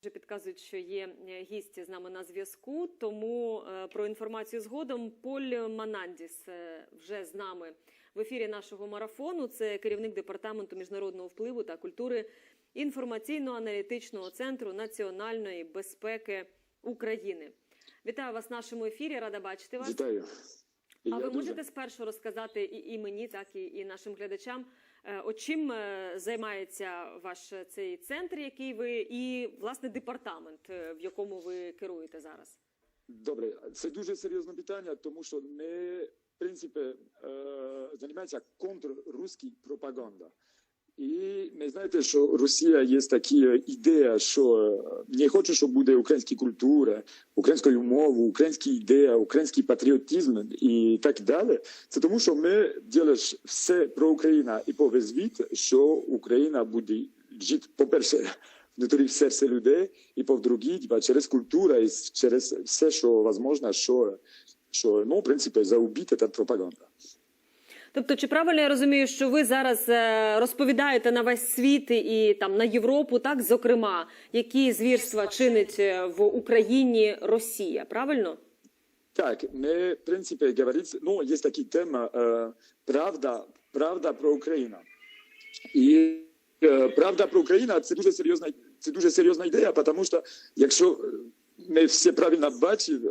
Вже підказують, що є е, гість з нами на зв'язку. Тому е, про інформацію згодом. Поль Манандіс е, вже з нами в ефірі нашого марафону. Це керівник департаменту міжнародного впливу та культури інформаційно-аналітичного центру національної безпеки України. Вітаю вас в нашому ефірі. Рада бачити вас. Вітаю. І А ви дуже. можете спершу розказати і, і мені, так і, і нашим глядачам, о чим е, займається ваш е, цей центр, який ви, і власне департамент, е, в якому ви керуєте зараз? Добре, це дуже серйозне питання, тому що ми, в принципі, е, займаємося контрруською пропагандою. І ми знаєте, що Росія є така ідея, що е, не хоче, щоб буде українська культура, українською мовою, українська ідея, український патріотизм і так далі. Це тому, що ми робимо все про Україну і по весь світ, що Україна буде жити, по-перше, внутрі серця людей, і по-друге, через культуру і через все, що можливо, що, що ну, в принципі, заубити та пропаганда. Тобто, чи правильно я розумію, що ви зараз е, розповідаєте на весь світ і там на Європу, так зокрема, які звірства чинить е, в Україні Росія? Правильно? Так, ми, в принципі, говорить, ну, є така тема е, правда, правда про Україну. І е, правда про Україну це дуже серйозна, це дуже серйозна ідея, тому що якщо ми всі правильно бачимо,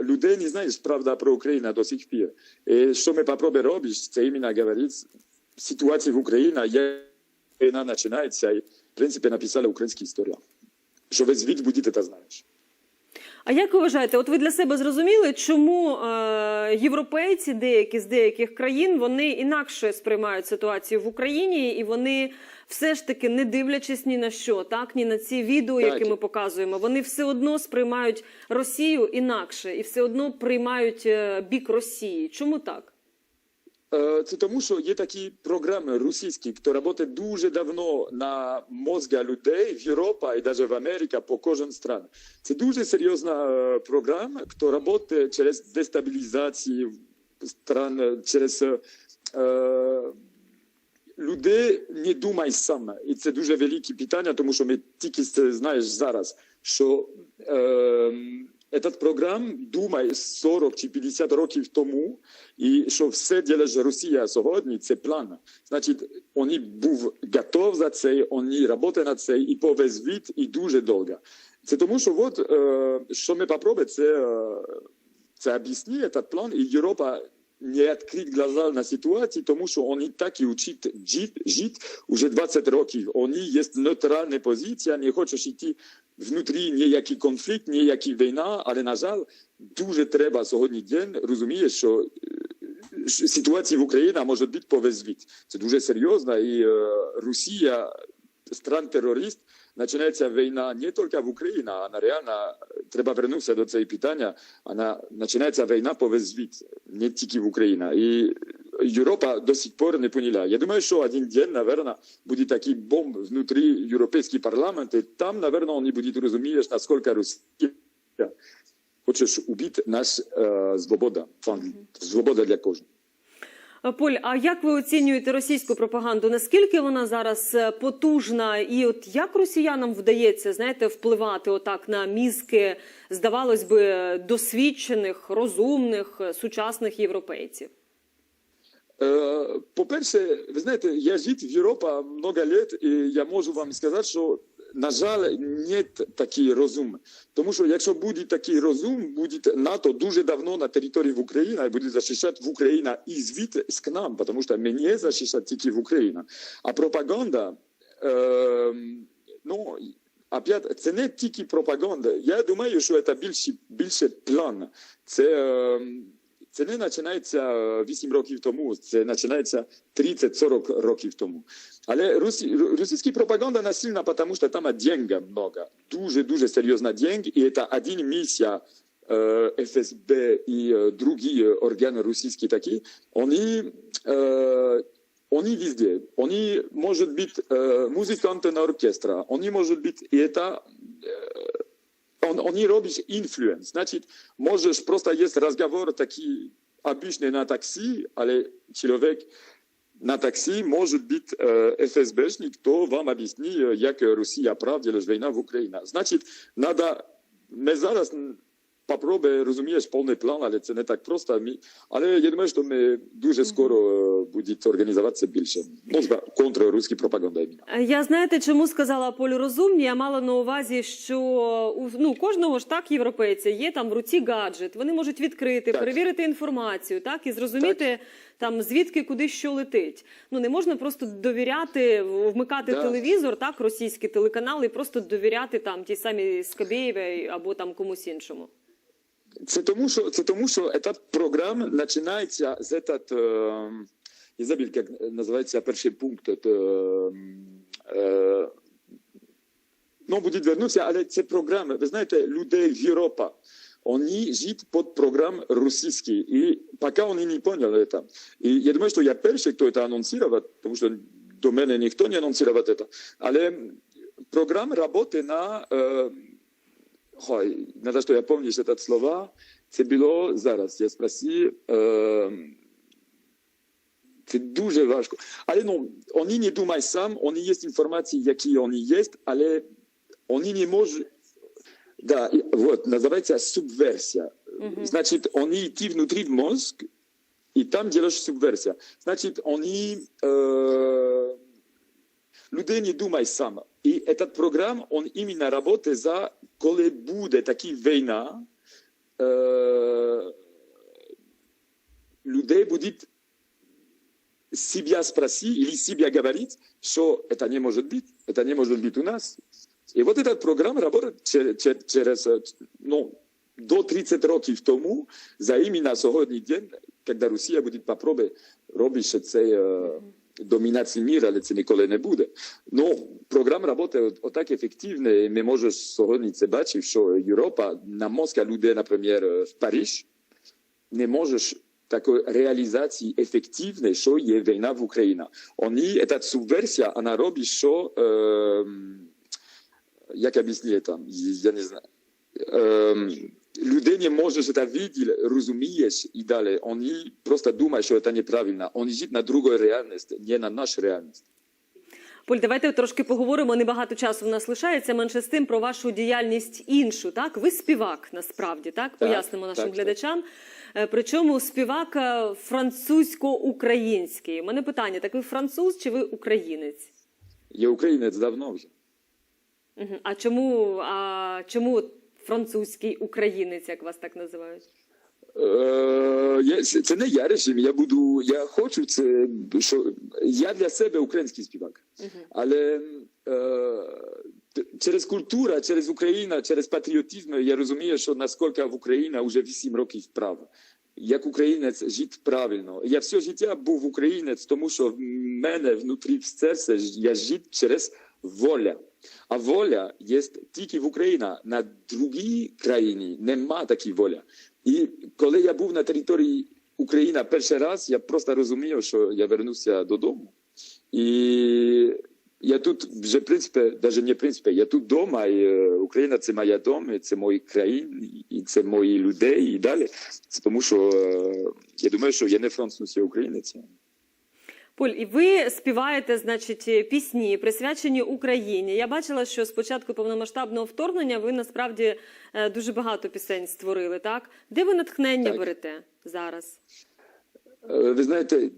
е, людей не знають правда про Україну до сих пір. І що ми попробуємо робити, це іменно говорити ситуація в Україні, як вона починається, і, в принципі, написали українська історія. Що весь світ будете це знаєш. А як ви вважаєте, от ви для себе зрозуміли, чому е, європейці, деякі з деяких країн, вони інакше сприймають ситуацію в Україні, і вони все ж таки, не дивлячись ні на що, так ні на ці відео, Так. які ми показуємо, вони все одно сприймають Росію інакше і все одно приймають е, бік Росії. Чому так? Е, Це тому, що є такі програми російські, які працюють дуже давно на мозга людей в Європі і навіть в Америці по кожен стран. Це дуже серйозна е, програма, яка працює через дестабілізацію стран, через е, людей не думай сам. І це дуже велике питання, тому що ми тільки знаєш зараз, що е, этот програм думає 40 чи 50 років тому, і що все ділить Росія сьогодні, це план. Значить, вони був готов за це, вони працюють над це і по весь світ, і дуже довго. Це тому, що от, е, що ми попробуємо, це, е, це об'яснити, этот план, і Європа не відкрити глаза на ситуацію, тому що вони так і вчать жити, уже 20 років. Вони є нейтральна позиція, не хочеш йти внутрі ніякий конфлікт, ніяка війна, але, на жаль, дуже треба сьогодні день розуміє, що е, ситуація в Україні може бути по весь світ. Це дуже серйозно, і е, Росія, стран-терорист, починається війна не тільки в Україні, а на реально, треба вернутися до цього питання, вона починається війна по не тільки в Україні. І Європа до сих пор не поняла. Я думаю, що один день, наверное, буде такий бомб внутрі Європейського парламенту, і там, наверное, вони будуть розуміти, наскільки Росія хочеш убити наш е, свобода, фан, свобода для кожного. Е, Поль, а як ви оцінюєте російську пропаганду? Наскільки вона зараз е, потужна, і от як росіянам вдається знаєте, впливати отак на мізки, здавалось би, досвідчених, розумних, е, сучасних європейців? Е, По-перше, ви знаєте, я жив в Європі много лет, і я можу вам сказати, що, на жаль, нет такий розум. Тому що якщо буде такий розум, буде НАТО дуже давно на території в Україні і буде захищати в Україну і звідти з к нам, тому що ми не захищати тільки в Україні. А пропаганда, е, ну, опять, це не тільки пропаганда. Я думаю, що це більше, більше план. Це, е, це не починається 8 років тому, це починається 30-40 років тому. Але росі, російська пропаганда насильна, тому що там деньги много. Дуже-дуже серйозна деньги, і це один місія е, ФСБ і е, другі органи російські такі, вони, е, вони везде. Вони можуть бути е, музиканти на оркестра, вони можуть бути, і це он, oni robisz influence. Значит, можешь просто есть разговор такой обычный на такси, але человек на таксі може бути е, ФСБшник, хто вам об'ясніє, як Росія правдила ж війна в Україні. Значить, надо, ми зараз розумієш, повний план, але це не так просто. Але я думаю, що ми дуже скоро е, буде організуватися більше. Мозга контр русської пропаганди. Е, Я знаєте, чому сказала Полю розумні? Я мала на увазі, що у ну кожного ж так європейця є там в руці гаджет. Вони можуть відкрити, Так. перевірити інформацію, так і зрозуміти там звідки куди що летить. Ну не можна просто довіряти, вмикати Да. телевізор, так російський телеканал, і просто довіряти там ті самі Скабєєві або там комусь іншому. Це тому, що це тому, що етап програм починається з етат, е, я забув, як називається перший пункт. Е, е, ну, буде вернутися, але це програми. Ви знаєте, людей в Європі, вони живуть під програм російський, і поки вони не поняли це. І я думаю, що я перший, хто це анонсував, тому що до мене ніхто не анонсував це. Але програма роботи на е, Ой, надо, що я пам'ятаю ці слова. Це було зараз. Я спросив. Е, це дуже важко. Але ну, вони не думають сам, вони є інформації, які вони є, але вони не можуть. Да, і, вот, називається субверсія. Значить, вони йти внутрі в мозг, і там делаешь субверсія. Значить, вони е, людей не думають сам. І этот програм, он іменно работает за, коли буде така війна, е, людей будуть себя спросить или себя говорить, что это не может быть, это не может быть у нас. И вот этот программ работает че- че- через, э, ну, до 30 років тому, за іменно сьогодні день, коли Росія буде попробувати робити цей е, домінацію міра, але це ніколи не буде. Ну, програма працює отак ефективно, і ми можемо сьогодні це бачити, що Європа, на мозка людей, наприклад, в Париж, не можеш такої реалізації ефективної, що є війна в Україні. Вони, ця субверсія, вона робить, що, е, як об'яснити там, я не знаю, е, людей не можеш це видіти, розумієш і далі. Вони просто думають, що це неправильно. Вони живуть на другій реальності, не на нашу реальність. Поль, давайте трошки поговоримо. Небагато часу в нас лишається. Менше з тим про вашу діяльність іншу. Так, ви співак насправді, так пояснимо нашим так, так. глядачам. Е, Причому співак е, французько-український. У мене питання: так ви француз чи ви українець? Я українець давно вже. А чому, а чому французький українець, як вас так називають? Е, це не я режим. Я буду. Я хочу це. Що я для себе український співак, але е, через культуру, через Україну, через патріотизм я розумію, що наскільки в Україні вже 8 років вправо. Як українець жити правильно. Я все життя був українець, тому що в мене внутрі в серці я жити через воля. А воля є тільки в Україні. На другій країні нема такої волі. І коли я був на території України перший раз, я просто розумів, що я вернуся додому. І я тут вже, в принципі, навіть не в принципі, я тут вдома, і Україна це моя дом, і це мої країни, і це мої людей, і далі. Це тому що я думаю, що я не француз, я українець. Поль, і ви співаєте, значить, пісні присвячені Україні. Я бачила, що з початку повномасштабного вторгнення ви насправді е, дуже багато пісень створили. Так, де ви натхнення Так. берете зараз? Е, Ви знаєте,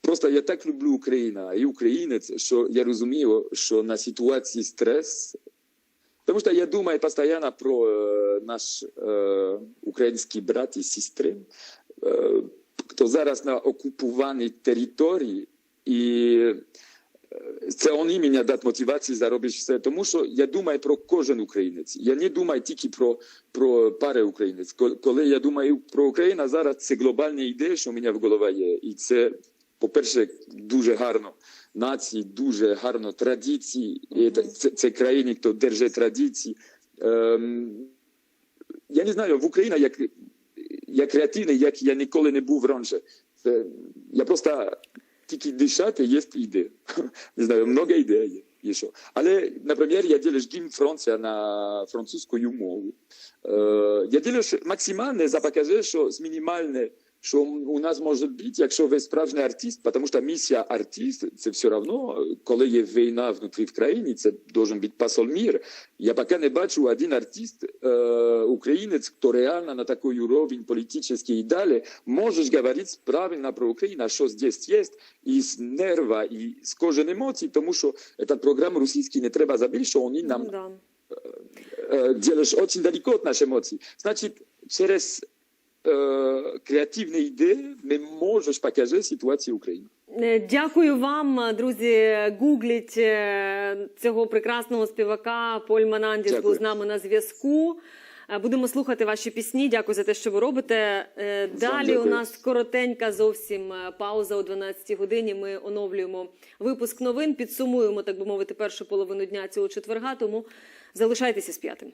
просто я так люблю Україну і українець, що я розумію, що на ситуації стрес. Тому що я думаю постійно про е, наш український брат і сестри, е, хто зараз на окупованій території, і це вони мені дадуть мотивацію заробити все. Тому що я думаю про кожен українець. Я не думаю тільки про, про пари українець. Коли я думаю про Україну, зараз це глобальна ідея, що у мене в голові є. І це, по-перше, дуже гарно. Нації, дуже гарно традиції. І це, це, це країни, хто держить традиції. Ем, я не знаю, в Україні як, як креативний, як я ніколи не був раніше. Це, я просто тільки дишати є ідея. Не знаю, много ідей є. що. Але, наприклад, я ділю гімн Франція на французькою мову. Е, я ділю максимально за покаже, що з мінімальною що у нас може бути, якщо ви справжній артист, тому що місія артист це все одно, коли є війна внутрі в країні, це должен бути посол мір. Я поки не бачу один артист, е, українець, хто реально на такий уровень політичний і далі, можеш говорити правильно про Україну, що здесь є, і з нерва, і з кожен емоцій, тому що ця програма російський не треба забити, що вони нам да. э, делаешь очень далеко от наших эмоций. Значит, через э, креативные идеи мы можешь показать ситуацию Украины. Е, Дякую вам, друзі. Гугліть е, цього прекрасного співака. Поль Манандіс Дякую. був з нами на зв'язку. Е, Будемо слухати ваші пісні. Дякую за те, що ви робите. Е, Далі у дякую. нас коротенька зовсім е, пауза о 12 годині. Ми оновлюємо випуск новин, підсумуємо, так би мовити, першу половину дня цього четверга. Тому залишайтеся з п'ятим.